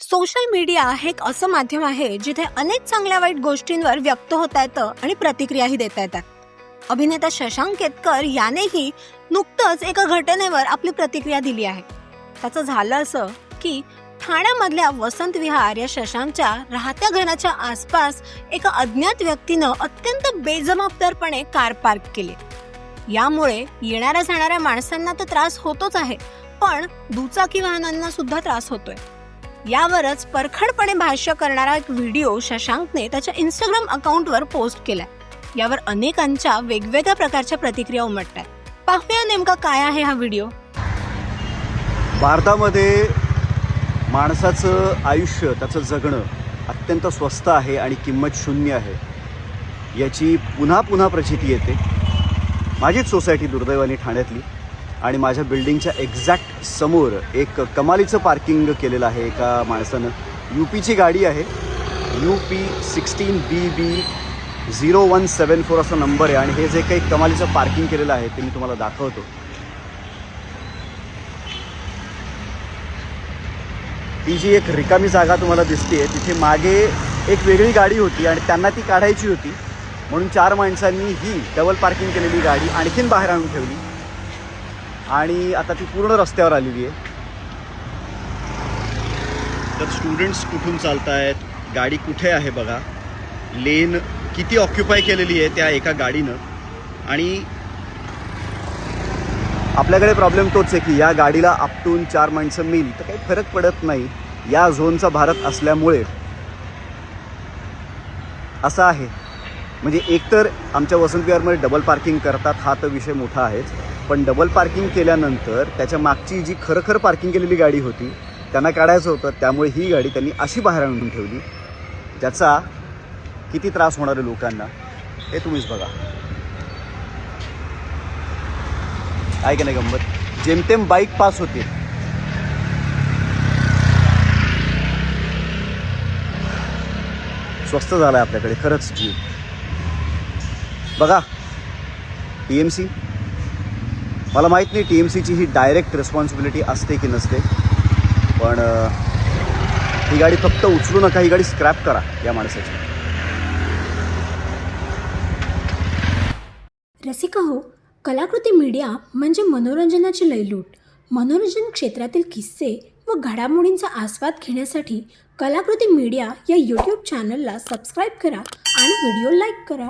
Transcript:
Social media हे एक असं माध्यम आहे जिथे अनेक चांगल्या वाईट गोष्टींवर व्यक्त होता येतं आणि प्रतिक्रियाही देता येतात. अभिनेता शशांक केतकर यानेही नुकतंच एका घटनेवर आपली प्रतिक्रिया दिली आहे. त्याचं झालं असं की ठाण्यामधल्या वसंत विहार या शशांकच्या राहत्या घराच्या आसपास एका अज्ञात व्यक्तीनं अत्यंत बेजबाबदारपणे कार पार्क केली. यामुळे येणाऱ्या जाणाऱ्या माणसांना तर त्रास होतोच आहे पण दुचाकी वाहनांना सुद्धा त्रास होतोय. यावरच परखडपणे भाष्य करणारा एक व्हिडिओ शशांकने त्याच्या इंस्टाग्राम अकाउंटवर पोस्ट केलाय. यावर अनेकांच्या वेगवेगळ्या प्रकारच्या प्रतिक्रिया उमटत आहेत पाहूया नेमका काय आहे हा व्हिडिओ. भारतामध्ये माणसाचं आयुष्य त्याचं जगणं अत्यंत स्वस्त आहे आणि किंमत शून्य आहे. याची पुन्हा पुन्हा प्रचिती येते. माझीच सोसायटी दुर्दैवाने ठाण्यातली. आणि माझ्या बिल्डिंगच्या एक्झॅक्ट समोर एक कमालीचं पार्किंग केलेलं आहे एका माणसानं. यू पीची गाडी आहे. U P sixteen B B zero one seven four असा नंबर आहे आणि हे जे काही कमालीचं पार्किंग केलेलं आहे ते मी तुम्हाला दाखवतो. ती जी एक रिकामी जागा तुम्हाला दिसते तिथे मागे एक वेगळी गाडी होती आणि त्यांना ती काढायची होती. म्हणून चार माणसांनी ही डबल पार्किंग केलेली गाडी आणखीन बाहेर आणून ठेवली. आणि आता ती पूर्ण रस्त्यावर आलेली आहे. तर स्टुडंट्स कुठून चालत आहेत गाडी कुठे आहे बघा. लेन किती ऑक्युपाय केलेली आहे त्या एका गाडीनं. आणि आपल्याकडे प्रॉब्लेम तोच आहे की या गाडीला आपटून चार माणसं मिल तर काही फरक पडत नाही. या झोनचा भारत असल्यामुळे असं आहे. म्हणजे एकतर आमच्या वसंत विहारमध्ये डबल पार्किंग करतात हा तर विषय मोठा आहेच. पण डबल पार्किंग केल्यानंतर त्याच्या मागची जी खरखर पार्किंग केलेली गाडी होती त्यांना काढायचं होतं. त्यामुळे ही गाडी त्यांनी अशी बाहेर आणून ठेवली ज्याचा किती त्रास होणार आहे लोकांना हे तुम्हीच बघा. काय की नाही गंमत? जेमतेम बाईक पास होते. स्वस्त झाला आहे आपल्याकडे खरंच जीव. बघा टी एम सी मला माहीत नाही टी एम सीची ही डायरेक्ट रिस्पॉन्सिबिलिटी असते की नसते. पण ही गाडी फक्त उचलू नका ही गाडी स्क्रॅप करा या माणसाची. रसिका हो कलाकृती मीडिया म्हणजे मनोरंजनाची लयलूट मनोरंजन क्षेत्रातील किस्से व घडामोडींचा आस्वाद घेण्यासाठी कलाकृती मीडिया या यूट्यूब चॅनलला सबस्क्राईब करा आणि व्हिडिओ लाईक करा.